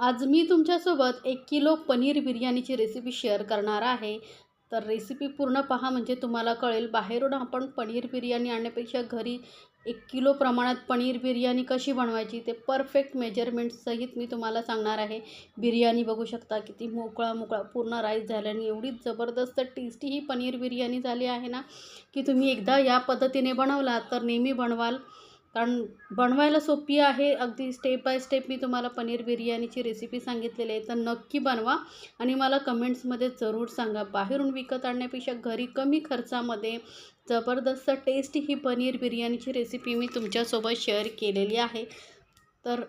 आज मी तुमच्यासोबत एक किलो पनीर बिर्याणीची रेसिपी शेअर करणार आहे. तर रेसिपी पूर्ण पहा म्हणजे तुम्हाला कळेल बाहेरून आपण पनीर बिर्याणी आणण्यापेक्षा घरी एक किलो प्रमाणात पनीर बिर्याणी कशी बनवायची ते परफेक्ट मेजरमेंटसहित मी तुम्हाला सांगणार आहे. बिर्याणी बघू शकता किती मोकळा मोकळा पूर्ण राईस झाल्याने एवढी जबरदस्त टेस्टी ही पनीर बिर्याणी झाली आहे ना की तुम्ही एकदा या पद्धतीने बनवला तर नेहमी बनवाल. कारण बनवायला सोपी आहे. अगदी स्टेप बाय स्टेप मी तुम्हाला पनीर बिर्याणीची रेसिपी सांगितलेली आहे. तर नक्की बनवा आणि मला कमेंट्समध्ये जरूर सांगा. बाहेरून विकत आणण्यापेक्षा घरी कमी खर्चामध्ये जबरदस्त टेस्ट ही पनीर बिर्याणीची रेसिपी मी तुमच्यासोबत शेअर केलेली आहे. तर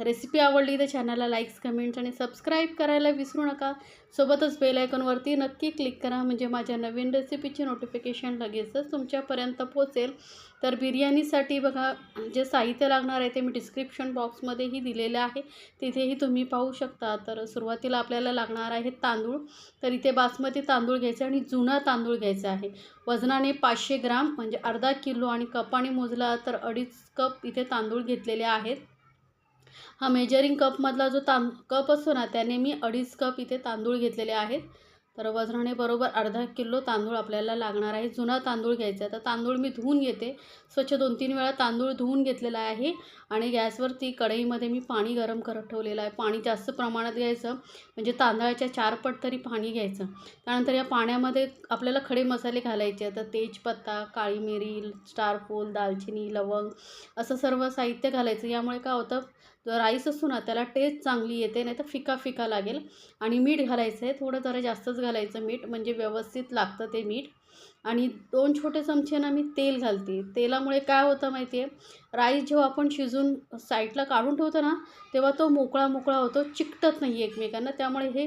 रेसिपी आवडली तर चॅनलला लाईक्स कमेंट्स आणि सबस्क्राईब करायला विसरू नका. सोबतच बेल आयकॉनवरती नक्की क्लिक करा म्हणजे माझ्या नवीन रेसिपीचे नोटिफिकेशन लगेचच तुमच्यापर्यंत पोचेल तर बिर्याणीसाठी बघा जे साहित्य लागणार आहे ते मी डिस्क्रिप्शन बॉक्समध्येही दिलेलं आहे. तिथेही तुम्ही पाहू शकता. तर सुरुवातीला आपल्याला लागणार आहे तांदूळ. तर इथे बासमती तांदूळ घ्यायचा आणि जुना तांदूळ घ्यायचा आहे. वजनाने पाचशे ग्राम म्हणजे अर्धा किलो आणि कपाने मोजला तर अडीच कप इथे तांदूळ घेतलेले आहेत. हा मेजरिंग कपमधला जो तां कप असतो ना त्याने मी अडीच कप इथे तांदूळ घेतलेले आहेत. तर वजनाने बरोबर अर्धा किलो तांदूळ आपल्याला लागणार आहे. जुना तांदूळ घ्यायचा आहे. तर तांदूळ मी धुवून घेते. स्वच्छ दोन तीन वेळा तांदूळ धुवून घेतलेला आहे आणि गॅसवरती कढईमध्ये मी पाणी गरम करत ठेवलेलं आहे. पाणी जास्त प्रमाणात घ्यायचं. म्हणजे तांदळाच्या चार पट तरी पाणी घ्यायचं. त्यानंतर या पाण्यामध्ये आपल्याला खडे मसाले घालायचे तर तेजपत्ता काळी मिरी स्टारफूल दालचिनी लवंग असं सर्व साहित्य घालायचं. यामुळे काय होतं? जर राईस असतो ना त्याला टेस्ट चांगली येते नाही तर फिका फिका लागेल. आणि मीठ घालायचं आहे थोडं जरा जास्तच घालायचं मीठ म्हणजे व्यवस्थित लागतं ते मीठ. आणि दोन छोटे चमचे ना मी तेल घालते. तेलामुळे काय होतं माहिती आहे राईस जेव्हा आपण शिजून साईडला काढून ठेवतो ना तेव्हा तो मोकळा मोकळा होतो चिकटत नाही एकमेकांना. त्यामुळे हे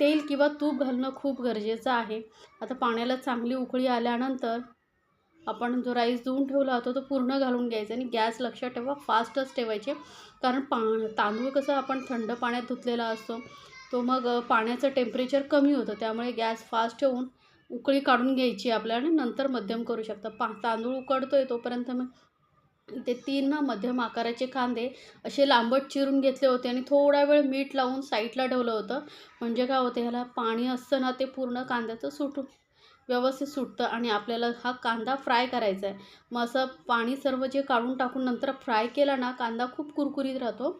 तेल किंवा तूप घालणं खूप गरजेचं आहे. आता पाण्याला चांगली उकळी आल्यानंतर आपण जो राईस धुवून ठेवला होता तो पूर्ण घालून घ्यायचा आणि गॅस लक्षात ठेवा फास्टच ठेवायचे. कारण पा तांदूळ कसं आपण थंड पाण्यात धुतलेला असतो तो मग पाण्याचं टेम्परेचर कमी होतं. त्यामुळे गॅस फास्ट ठेवून उकळी काढून घ्यायची आपल्याला नंतर मध्यम करू शकता. पा तांदूळ उकडतो आहे तोपर्यंत मग ते तीन ना मध्यम आकाराचे कांदे असे लांबट चिरून घेतले होते आणि थोडा वेळ मीठ लावून साईडला ठेवलं होतं. म्हणजे काय होतं ह्याला पाणी असतं ना ते पूर्ण कांद्याचं सुटून व्यवस्थित सुटतं आणि आपल्याला हा कांदा फ्राय करायचा आहे मग असं पाणी सर्व जे काढून टाकून नंतर फ्राय केला ना कांदा खूप कुरकुरीत राहतो.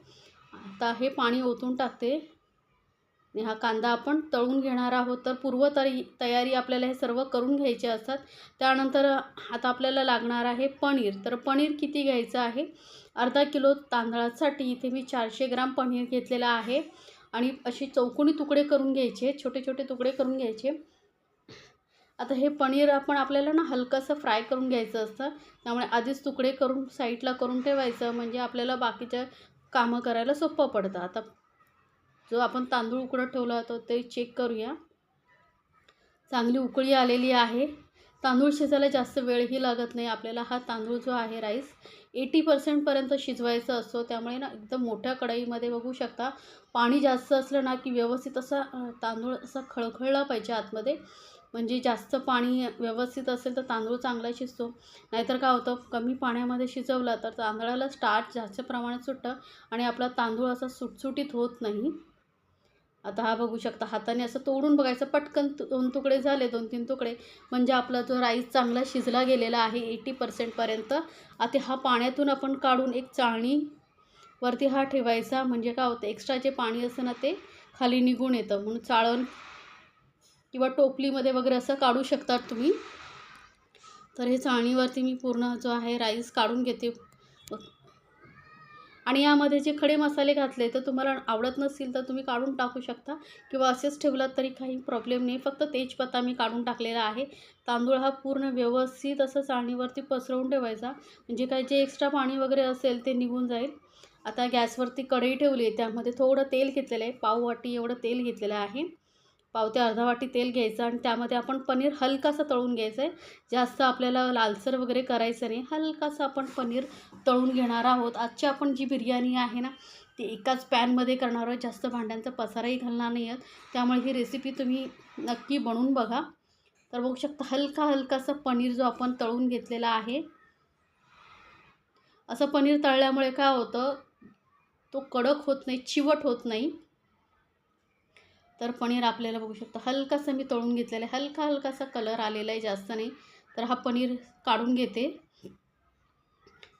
आता हे पाणी ओतून टाकते. आणि हा कांदा आपण तळून घेणार आहोत तर पूर्वतरी तयारी आपल्याला हे सर्व करून घ्यायचे असतात. त्यानंतर आता आपल्याला लागणार आहे पनीर. तर पनीर किती घ्यायचं आहे? अर्धा किलो तांदळासाठी इथे मी चारशे ग्राम पनीर घेतलेलं आहे. आणि असे चौकोनी तुकडे करून घ्यायचे छोटे छोटे तुकडे करून घ्यायचे. आता हे पनीर आपण आपल्याला ना हलकंसं फ्राय करून घ्यायचं असतं. त्यामुळे आधीच तुकडे करून साईडला करून ठेवायचं. म्हणजे आपल्याला बाकीच्या कामं करायला सोपं पडतं. आता जो आपण तांदूळ उकडत ठेवला होता ते चेक करूया. चांगली उकळी आलेली आहे. तांदूळ शिजायला जास्त वेळही लागत नाही. आपल्याला हा तांदूळ जो आहे राईस एटी पर्सेंटपर्यंत शिजवायचा असतो. त्यामुळे ना एकदम मोठ्या कढईमध्ये बघू शकता. पाणी जास्त असलं ना की व्यवस्थित असा तांदूळ असा खळखळला पाहिजे आतमध्ये. म्हणजे जास्त पाणी व्यवस्थित असेल तर तांदूळ चांगला शिजतो. नाहीतर काय होतं कमी पाण्यामध्ये शिजवला तर तांदळाला स्टार्च जास्त प्रमाणात सुटतं आणि आपला तांदूळ असा सुटसुटीत होत नाही. आता हा बघू शकता हाताने असं तोडून बघायचं पटकन दोन तुकडे झाले दोन तीन तुकडे. म्हणजे आपला जो राईस चांगला शिजला गेलेला आहे एटी पर्सेंटपर्यंत आता हा पाण्यातून आपण काढून एक चाळणी वरती हा ठेवायचा. म्हणजे काय होतं एक्स्ट्रा जे पाणी असतं ना ते खाली निघून येतं. म्हणून चाळण किंवा टोपलीमध्ये वगैरे असं काढू शकतात तुम्ही. तर हे चाळणीवरती मी पूर्ण जो आहे राईस काढून घेते. आणि यामध्ये जे खडे मसाले घातले तर तुम्हाला आवडत नसतील तर तुम्ही काढून टाकू शकता. किंवा असेच ठेवलात तरी काही प्रॉब्लेम नाही. फक्त तेजपत्ता मी काढून टाकलेला आहे. तांदूळ हा पूर्ण व्यवस्थित असं चाळणीवरती पसरवून ठेवायचा. म्हणजे काय जे एक्स्ट्रा पाणी वगैरे असेल ते निघून जाईल. आता गॅसवरती कढई ठेवली आहे. त्यामध्ये थोडं तेल घेतलेलं आहे. पाव वाटी एवढं तेल घेतलेलं आहे. पाव ते अर्धा वाटी तेल घ्यायचं आणि त्यामध्ये आपण पनीर हलकासं तळून घ्यायचं आहे जास्त आपल्याला लालसर वगैरे करायचं नाही. हलकासं आपण पनीर तळून घेणार आहोत. आजची आपण जी बिर्याणी आहे ना ती एकाच पॅनमध्ये करणार आहोत. जास्त भांड्यांचा पसाराही घालणार नाही आहेत. त्यामुळे ही रेसिपी तुम्ही नक्की बनवून बघा. तर बघू शकता हलका हलकासा पनीर जो आपण तळून घेतलेला आहे. असं पनीर तळल्यामुळे काय होतं तो कडक होत नाही चिवट होत नाही. तर पनीर आपल्याला बघू शकतो हलकासा मी तळून घेतलेला आहे. हलका हलकासा कलर आलेला आहे जास्त नाही. तर हा पनीर काढून घेते.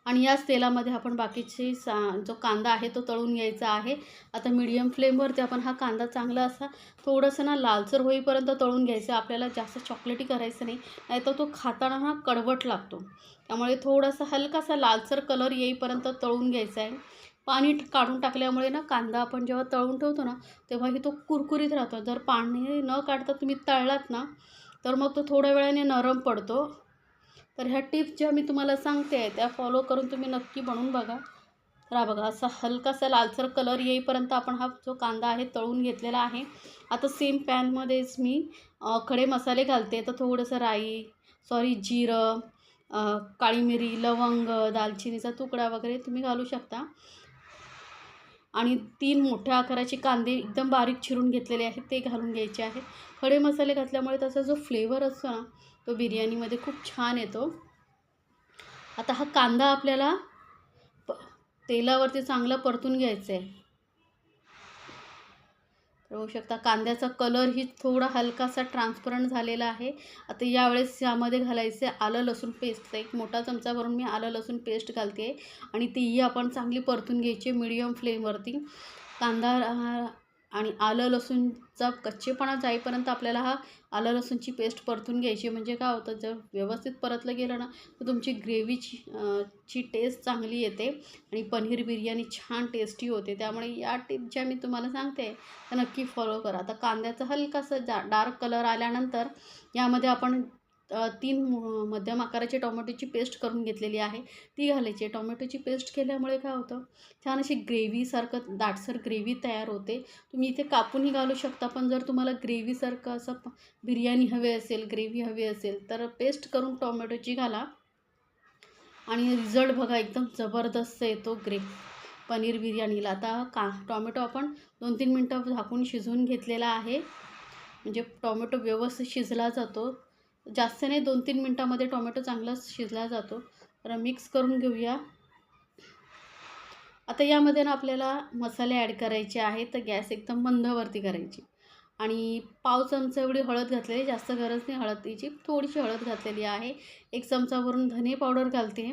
आणि याच तेलामध्ये आपण बाकीचे सा जो कांदा आहे तो तळून घ्यायचा आहे. आता मीडियम फ्लेमवरती आपण हा कांदा चांगला असा थोडंसं ना लालसर होईपर्यंत तळून घ्यायचं. आपल्याला जास्त चॉकलेटी करायचं नाही. नाहीतर तो खाताना हा कडवट लागतो. त्यामुळे थोडासा हलकासा लालसर कलर येईपर्यंत तळून घ्यायचा आहे. पाणी काढून टाकल्यामुळे ना कांदा आपण जेव्हा तळून ठेवतो ना तेव्हाही तो कुरकुरीत राहतो. जर पाणी न काढता तुम्ही तळलात ना तर मग तो थोड्या वेळाने नरम पडतो. तर ह्या टिप्स ज्या मी तुम्हाला सांगते आहे त्या फॉलो करून तुम्ही नक्की बनवून बघा. तर बघा असा हलकासा लालसर कलर येईपर्यंत आपण हा जो कांदा आहे तळून घेतलेला आहे. आता सेम पॅनमध्येच मी खडे मसाले घालते. तर थोडंसं राई सॉरी जिरं काळी मिरी लवंग दालचिनीचा तुकडा वगैरे तुम्ही घालू शकता. आणि तीन मोठ्या आकाराचे कांदे एकदम बारीक चिरून घेतलेले आहेत ते घालून घ्यायचे आहेत. खडे मसाले घातल्यामुळे त्याचा जो फ्लेवर असतो ना तो बिर्याणीमध्ये खूप छान येतो. आता हा कांदा आपल्याला प तेलावरती चांगला परतून घ्यायचा आहे. तर होऊ शकता. कांद्याचा कलरही थोडा हलकासा ट्रान्सपरंट झालेला आहे. आता यावेळेस यामध्ये घालायचे आलं लसूण पेस्ट एक मोठा चमचा भरून मी आलं लसूण पेस्ट घालते. आहे आणि तीही आपण चांगली परतून घ्यायची मिडियम फ्लेमवरती कांदा आणि आलं लसूणचा कच्चेपणा जाईपर्यंत आपल्याला हा आलं लसूणची पेस्ट परतून घ्यायची. म्हणजे काय होतं जर व्यवस्थित परतलं गेलं ना तर तुमची ग्रेव्हीची ची टेस्ट चांगली येते आणि पनीर बिर्याणी छान टेस्टी होते. त्यामुळे या टिप ज्या मी तुम्हाला सांगते त्या नक्की फॉलो करा. आता कांद्याचा हलकासा जा डार्क कलर आल्यानंतर यामध्ये आपण तीन मध्यम आकाराची टोमॅटोची पेस्ट करून घेतलेली आहे. ती घालायची. टोमॅटोची पेस्ट केल्यामुळे काय होतं? छान अशी ग्रेव्हीसारखं दाटसर ग्रेव्ही तयार होते. तुम्ही इथे कापूनही घालू शकता पण जर तुम्हाला ग्रेव्हीसारखं असं बिर्याणी हवी असेल ग्रेव्ही हवी असेल तर पेस्ट करून टोमॅटोची घाला. आणि रिझल्ट बघा एकदम जबरदस्त येतो ग्रे पनीर बिर्याणीला. आता का टॉमॅटो आपण दोन तीन मिनटं झाकून शिजवून घेतलेला आहे. म्हणजे टॉमॅटो व्यवस्थित शिजला जातो. जास्त नाही दोन तीन मिनटामध्ये टोमॅटो चांगला शिजला जातो. तर मिक्स करून घेऊया. आता यामध्ये ना आपल्याला मसाले ॲड करायचे आहेत. तर गॅस एकदम मंदवरती करायची. आणि पाव चमचा एवढी हळद घातलेली जास्त गरज नाही हळदीची. थोडीशी हळद घातलेली आहे. एक चमचावरून धने पावडर घालते.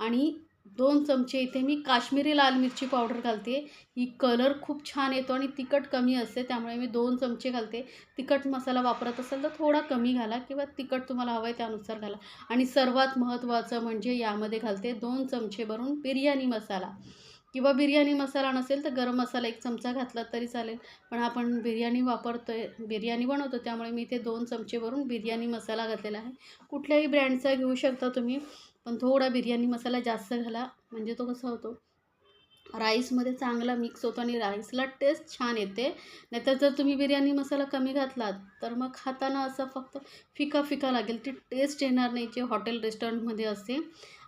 आणि दोन चमचे इथे मी काश्मीरी लाल मिरची पावडर घालते. ही कलर खूप छान येतो आणि तिखट कमी असते त्यामुळे मी दोन चमचे घालते. तिखट मसाला वापरत असेल तर थोडा कमी घाला किंवा तिखट तुम्हाला हवं आहे त्यानुसार घाला. आणि सर्वात महत्त्वाचं म्हणजे यामध्ये घालते दोन चमचे भरून बिर्याणी मसाला. किंवा बिर्याणी मसाला नसेल तर गरम मसाला एक चमचा घातला तरी चालेल. पण आपण बिर्याणी वापरतो आहे बिर्याणी बनवतो त्यामुळे मी इथे दोन चमचे भरून बिर्याणी मसाला घातलेला आहे. कुठल्याही ब्रँडचा घेऊ शकता तुम्ही. पण थोडा बिर्याणी मसाला जास्त घाला म्हणजे तो कसा होतो? राईसमध्ये चांगला मिक्स होतो आणि राईसला टेस्ट छान येते. नाहीतर जर तुम्ही बिर्याणी मसाला कमी घातलात तर मग खाताना असं फक्त फिका फिका लागेल. ती टेस्ट येणार नाही जे हॉटेल रेस्टॉरंटमध्ये असते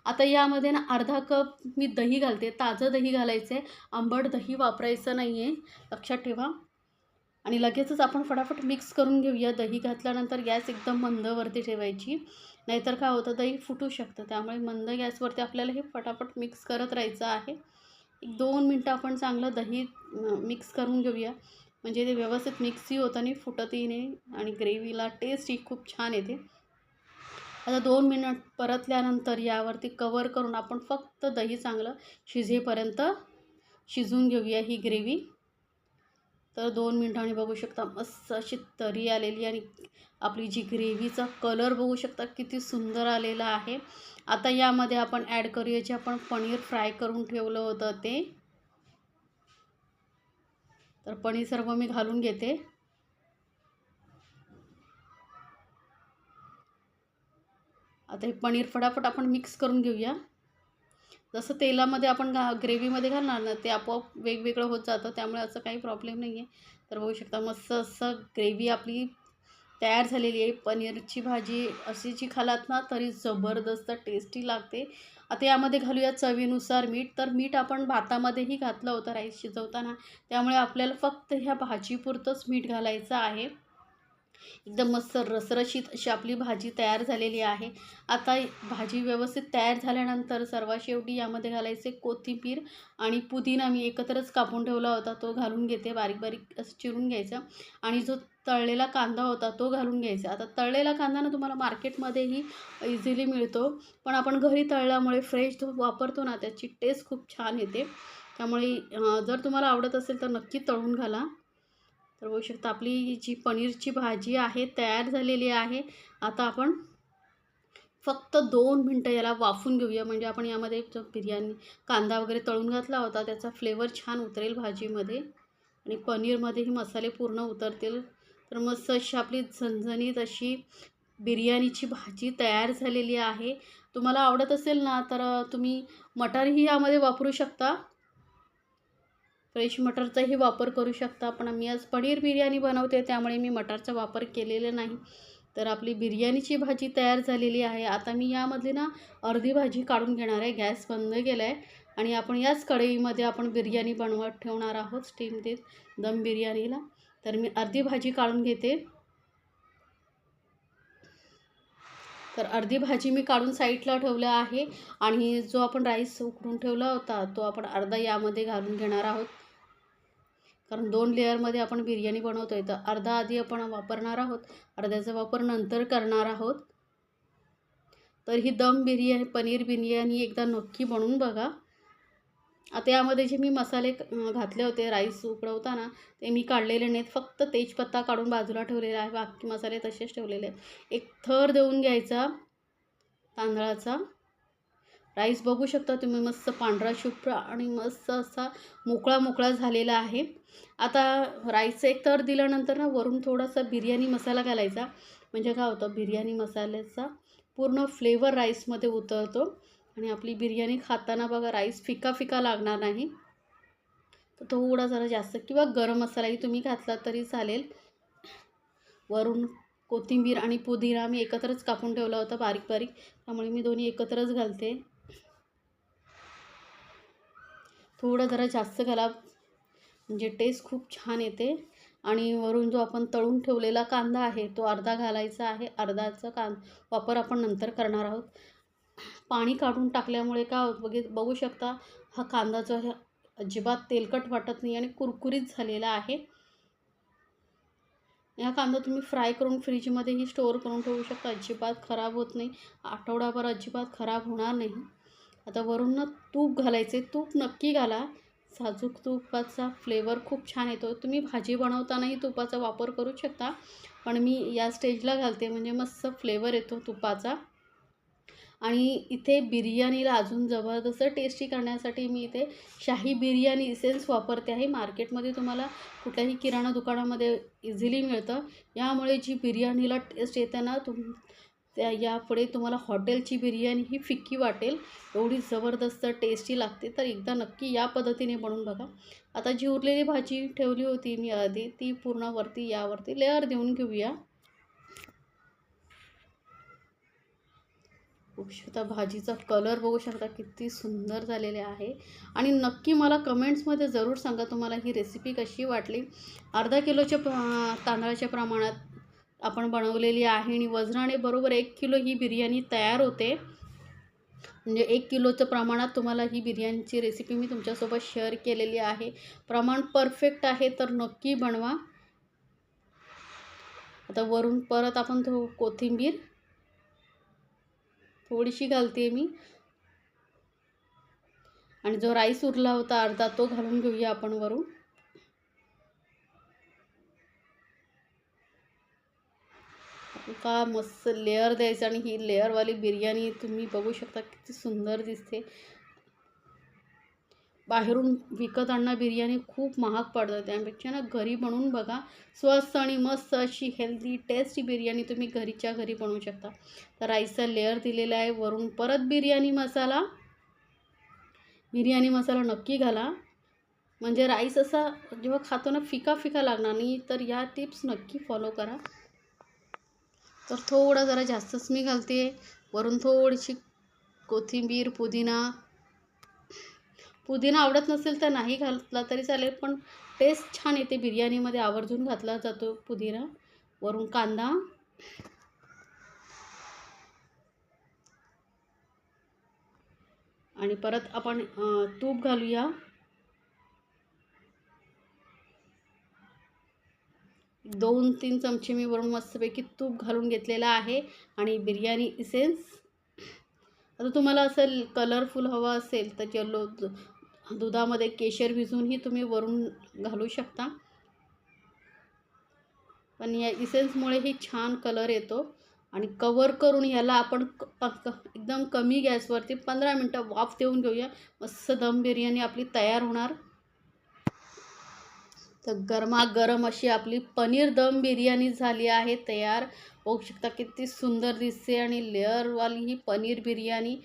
आता यामध्ये ना अर्धा कप मी दही घालते. ताजं दही घालायचं आहे आंबट दही वापरायचं नाही आहे लक्षात ठेवा. आणि लगेचच आपण फटाफट मिक्स करून घेऊया. दही घातल्यानंतर गॅस एकदम मंदवरती ठेवायची. नाहीतर काय होतं दही फुटू शकतं. त्यामुळे मंद गॅसवरती आपल्याला हे फटाफट मिक्स करत राहायचं आहे. एक दोन मिनटं आपण चांगलं दही मिक्स करून घेऊया. म्हणजे ते व्यवस्थित मिक्सही होतं आणि फुटतही नाही आणि ग्रेव्हीला टेस्टही खूप छान येते. आता दोन मिनट परतल्यानंतर यावरती कवर करून आपण फक्त दही चांगलं शिजेपर्यंत शिजवून घेऊया ही ग्रेव्ही तर दोन मिनटांनी बघू शकता मस्त अशी तरी आलेली आणि आपली जी ग्रेव्हीचा कलर बघू शकता किती सुंदर आलेला आहे. आता यामध्ये आपण ॲड करूया जे आपण पनीर फ्राय करून ठेवलं होतं ते. तर पनीर सर्व मी घालून घेते. आता हे पनीर फटाफट आपण मिक्स करून घेऊया. जसं तेलामध्ये आपण घा ग्रेव्हीमध्ये घालणार ना ते आपोआप वेगवेगळं होत जातं त्यामुळे असं काही प्रॉब्लेम नाही आहे तर बघू शकता मस्त असं ग्रेव्ही आपली तयार झालेली आहे. पनीरची भाजी अशी जी खालात ना तरी जबरदस्त टेस्टी लागते. आता यामध्ये घालूया चवीनुसार मीठ. तर मीठ आपण भातामध्येही घातलं होतं राईस शिजवताना. त्यामुळे आपल्याला फक्त ह्या भाजीपुरतंच मीठ घालायचं आहे. एकदम मस्त रसरशीत अशी आपली भाजी तयार झालेली आहे. आता भाजी व्यवस्थित तयार झाल्यानंतर सर्वात शेवटी यामध्ये घालायचे कोथिंबीर आणि पुदिना मी एकत्रच कापून ठेवला होता. तो घालून घेते बारीक बारीक असं चिरून घ्यायचा. आणि जो तळलेला कांदा होता तो घालून घ्यायचा. आता तळलेला कांदा ना तुम्हाला मार्केटमध्येही इझिली मिळतो. पण आपण घरी तळल्यामुळे फ्रेश तो वापरतो ना त्याची टेस्ट खूप छान येते. त्यामुळे जर तुम्हाला आवडत असेल तर नक्की तळून घाला. तर बघू शकता आपली जी पनीरची भाजी आहे तयार झालेली आहे. आता आपण फक्त दोन मिनटं याला वाफून घेऊया. म्हणजे आपण यामध्ये बिर्याणी कांदा वगैरे तळून घातला होता. त्याचा फ्लेवर छान उतरेल भाजीमध्ये. आणि पनीरमध्येही मसाले पूर्ण उतरतील. तर मस्त अशी आपली झणझणीत अशी बिर्याणीची भाजी तयार झालेली आहे. तुम्हाला आवडत असेल ना तर तुम्ही मटारही यामध्ये वापरू शकता. फ्रेश मटरचाही वापर करू शकता. पण मी आज पनीर बिर्याणी बनवते त्यामुळे मी मटारचा वापर केलेला नाही. तर आपली बिर्याणीची भाजी तयार झालेली आहे. आता मी यामधली ना अर्धी भाजी काढून घेणार आहे. गॅस बंद केला आहे आणि आपण याच कढईमध्ये आपण बिर्याणी बनवत ठेवणार आहोत स्टीम देत दम बिर्याणीला. तर मी अर्धी भाजी काढून घेते. तर अर्धी भाजी मी काढून साईडला ठेवलं आहे आणि जो आपण राईस उकडून ठेवला होता तो आपण अर्धा यामध्ये घालून घेणार आहोत. कारण दोन लेअरमध्ये आपण बिर्याणी बनवतो आहे तर अर्धा आधी आपण वापरणार आहोत अर्ध्याचा वापर नंतर करणार आहोत. तर ही दम बिर्याणी पनीर बिर्याणी एकदा नक्की बनवून बघा. आता यामध्ये जे मी मसाले घातले होते राईस उकडवताना ते मी काढलेले नाहीत. फक्त तेजपत्ता काढून बाजूला ठेवलेला आहे. बाकी मसाले तसेच ठेवलेले आहेत. एक थर देऊन घ्यायचा तांदळाचा. राईस बघू शकता तुम्ही मस्त पांढरा शुभ्र आणि मस्त असा मोकळा मोकळा झालेला आहे. आता राईसचं एक तर दिल्यानंतर ना वरून थोडासा बिर्याणी मसाला घालायचा. म्हणजे काय होतं बिर्याणी मसाल्याचा पूर्ण फ्लेवर राईसमध्ये उतरतो. आणि आपली बिर्याणी खाताना बघा राईस फिका फिका लागणार नाही. तर थोडा जरा जास्त किंवा गरम मसालाही तुम्ही घातला तरी चालेल. वरून कोथिंबीर आणि पुदिना मी एकत्रच कापून ठेवला होता बारीक बारीक. त्यामुळे मी दोन्ही एकत्रच घालते. थोडं जरा जास्त घाला म्हणजे टेस्ट खूप छान येते. आणि वरून जो आपण तळून ठेवलेला कांदा आहे तो अर्धा घालायचा आहे. अर्धाचा कां वापर आपण नंतर करणार आहोत. पाणी काढून टाकल्यामुळे का बघित बघू शकता हा कांदा जो आहे अजिबात तेलकट वाटत नाही आणि कुरकुरीत झालेला आहे. हा कांदा तुम्ही फ्राय करून फ्रीजमध्येही स्टोअर करून ठेवू शकता. अजिबात खराब होत नाही. आठवडाभर अजिबात खराब होणार नाही. आता वरून ना तूप घालायचे तूप नक्की घाला. साजूक तुपाचा फ्लेवर खूप छान येतो. तुम्ही भाजी बनवतानाही तुपाचा वापर करू शकता. पण मी या स्टेजला घालते म्हणजे मस्त फ्लेवर येतो तुपाचा. आणि इथे बिर्याणीला अजून जबरदस्त टेस्टी करण्यासाठी मी इथे शाही बिर्याणी इसेन्स वापरते आहे. मार्केटमध्ये तुम्हाला कुठल्याही किराणा दुकानामध्ये इझिली मिळतं. यामुळे जी बिर्याणीला टेस्ट येते ना तुम त्या यापुढे तुम्हाला हॉटेलची बिर्याणी ही फिक्की वाटेल. एवढी जबरदस्त टेस्टी लागते. तर एकदा नक्की या पद्धतीने बनवून बघा. आता जी उरलेली भाजी ठेवली होती मी आधी ती पूर्ण वरती यावरती लेअर देऊन घेऊया. बघू शकता भाजीचा कलर बघू शकता किती सुंदर झालेले आहे. आणि नक्की मला कमेंट्समध्ये जरूर सांगा तुम्हाला ही रेसिपी कशी वाटली. अर्धा किलोच्या तांदळाच्या प्रमाणात आपण बनवलेली आहे आणि वजनाने बरोबर एक किलो ही बिर्याणी तयार होते. म्हणजे एक किलोचं प्रमाणात तुम्हाला ही बिर्याणीची रेसिपी मी तुमच्यासोबत शेअर केलेली आहे. प्रमाण परफेक्ट आहे तर नक्की बनवा. आता वरून परत आपण थो कोथिंबीर थोडीशी घालते मी. आणि जो राईस उरला होता अर्धा तो घालून घेऊया आपण वरून. का मस्त लेअर द्यायचं आणि ही लेअरवाली बिर्याणी तुम्ही बघू शकता किती सुंदर दिसते. बाहेरून विकत आणणं बिर्याणी खूप महाग पडतं. त्यापेक्षा ना घरी बनवून बघा. स्वस्त आणि मस्त अशी हेल्दी टेस्टी बिर्याणी तुम्ही घरीच्या घरी बनवू शकता. तर राईसचा लेअर दिलेला आहे. वरून परत बिर्याणी मसाला. बिर्याणी मसाला नक्की घाला. म्हणजे राईस असा जेव्हा खातो ना फिका फिका लागणार नाही. तर या टिप्स नक्की फॉलो करा. तर थोडा जरा जास्तच मी घालते. वरून थोडीशी कोथिंबीर पुदिना. पुदिना आवडत नसेल तर नाही घातला तरी चालेल पण टेस्ट छान येते. बिर्याणीमध्ये आवर्जून घातला जातो पुदिना. वरून कांदा. आणि परत आपण तूप घालूया. दोन तीन चमचे मी वरून मस्तपैकी तूप घालून घेतलेला आहे आणि बिर्याणी इसेन्स आता तुम्हाला असं कलरफुल हवं असेल तर येलो दुधामध्ये केशर भिजवूनही तुम्ही वरून घालू शकता. पण या इसेन्समुळेही छान कलर येतो आणि कवर करून याला आपण क- एकदम कमी गॅसवरती पंधरा मिनटं वाफ देऊन घेऊया. मस्त दम बिर्याणी आपली तयार होणार. तर गरमागरम अशी आपली पनीर दम बिर्याणी झाली आहे तयार. बघू शकता किती सुंदर दिसते आणि लेअरवाली ही पनीर बिर्याणी.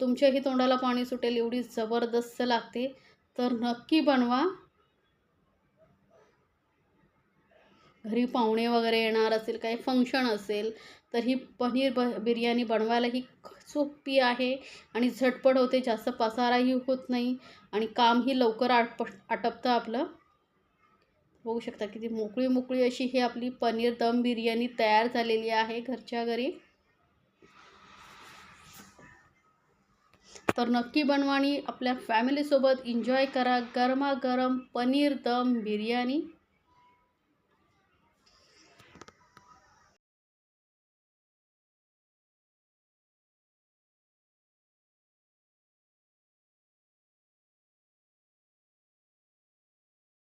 तुमच्याही तोंडाला पाणी सुटेल एवढी जबरदस्त लागते. तर नक्की बनवा. घरी पाहुणे वगैरे येणार असेल काही फंक्शन असेल तर ही पनीर ब बिर्याणी बनवायला ही सोपी आहे आणि झटपट होते जास्त पसाराही होत नाही आणि कामही लवकर आटप आटपतं आपलं. बघू शकता किती मोकळी मोकळी अशी ही आपली पनीर दम बिर्याणी तयार झालेली आहे घरच्या घरी. तर नक्की बनवा आणि आपल्या फॅमिलीसोबत एन्जॉय करा. गरमागरम पनीर दम बिर्याणी.